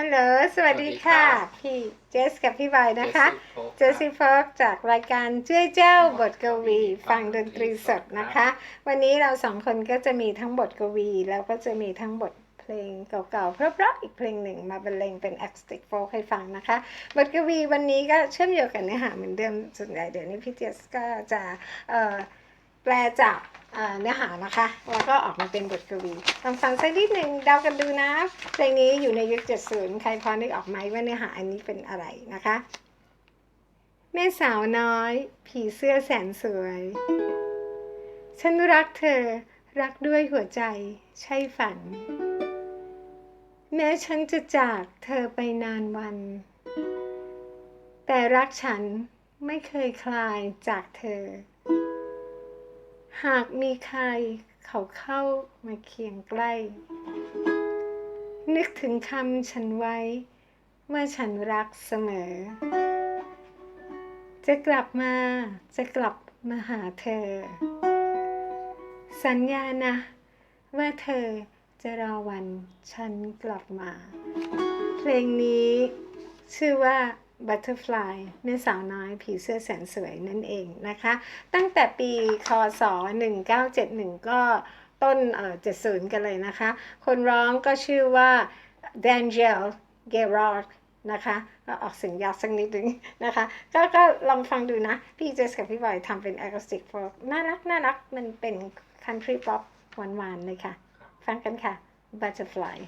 ฮัลโหล สวัสดีค่ะ พี่เจสกับพี่บอยนะคะ เจสซี่โฟกจากรายการเจ้ยเจ้าบทกวี ฟังดนตรีสดนะคะ วันนี้เราสองคนก็จะมีทั้งบทกวี แล้วก็จะมีทั้งบทเพลงเก่าๆ เพราะๆอีกเพลงหนึ่งมาบรรเลงเป็น acoustic folk ให้ฟังนะคะ บทกวีวันนี้ก็เชื่อมโยงกันเนื้อหาเหมือนเดิมส่วนใหญ่เดี๋ยวนี้พี่เจสก็จะเอ่อ แปลจากเนื้อหานะคะ แล้วก็ออกมาเป็นบทกวีลองฟังสักนิดหนึ่งเดากันดูนะเพลงนี้อยู่ในยุค70ใครพอนึกออกไหมว่าเนื้อหาอันนี้เป็นอะไรนะคะ แม่สาวน้อย ผีเสื้อแสนสวย ฉันรักเธอ รักด้วยหัวใจ ใช่ฝัน แม้ฉันจะจากเธอไปนานวัน แต่รักฉันไม่เคยคลายจากเธอ หากมีใครเขาเข้ามาเคียงใกล้ นึกถึงคำฉันไว้ ว่าฉันรักเสมอ จะกลับมาจะกลับมาหาเธอ สัญญานะ ว่าเธอจะรอวันฉันกลับมา เพลงนี้ชื่อว่า Butterfly แม่สาวน้อยผีเสื้อแสนสวยนั่นเองนะคะ ตั้งแต่ปีคศ 1971 ก็ต้นเอ่อ70 กันเลยนะคะ คนร้องก็ชื่อว่า Daniel Gerard นะคะก็ออกเสียงยาวสักนิดนึงนะคะก็ก็ลองฟังดูนะ พี่เจสกับพี่บอยทำเป็น acoustic folk น่ารักน่ารักมันเป็น country pop หวานๆเลยค่ะ ฟังกันค่ะ Butterfly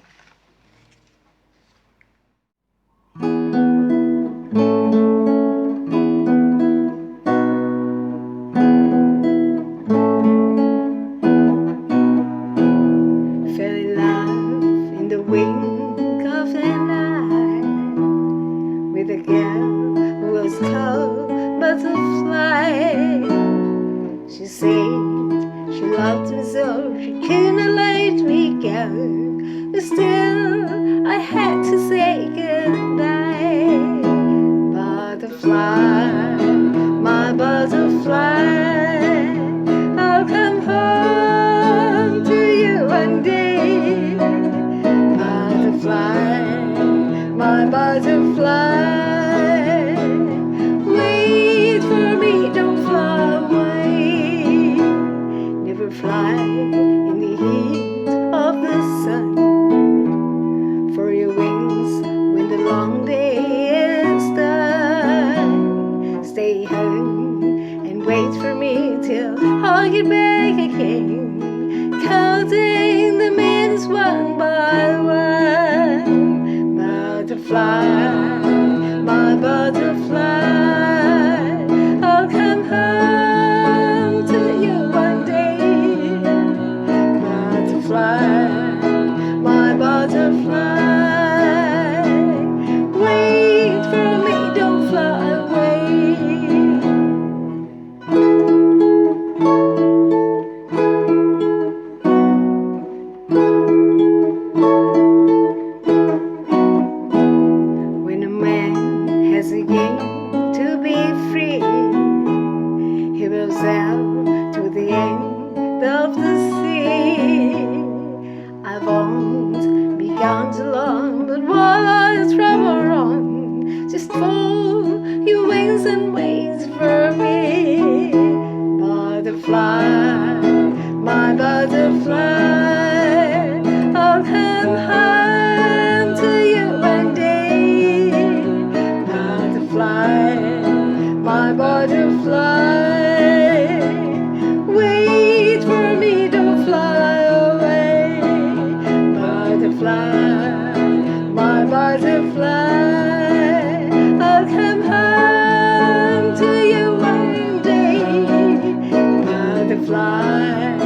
long day is done. Stay home and wait for me till I get back again. Counting the minutes one by one. Butterfly, be gone too long, but while I travel on, just fold your wings and wait for me. Butterfly, my butterfly, I'll come home to you one day. Butterfly, my butterfly. Wait for me, fly away. Butterfly, my butterfly. I'll come home to you one day. Butterfly,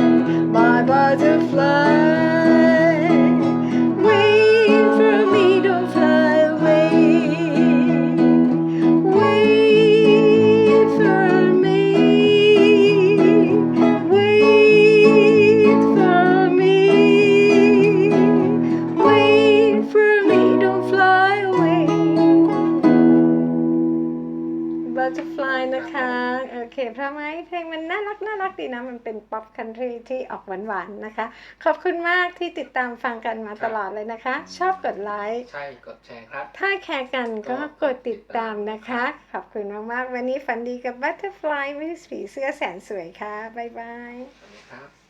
รักน่ารักดีนะ มันเป็นป๊อปคันทรีที่ออกหวานๆนะคะ ขอบคุณมากที่ติดตามฟังกันมาตลอดเลยนะคะ ชอบกดไลค์ใช่กดแชร์ครับ ถ้าแคร์กันก็กดติดตามนะคะ ขอบคุณมากๆ วันนี้ฝันดีกับ Butterfly วิสผีเสื้อแสนสวยค่ะ บ๊ายบายสวัสดีครับ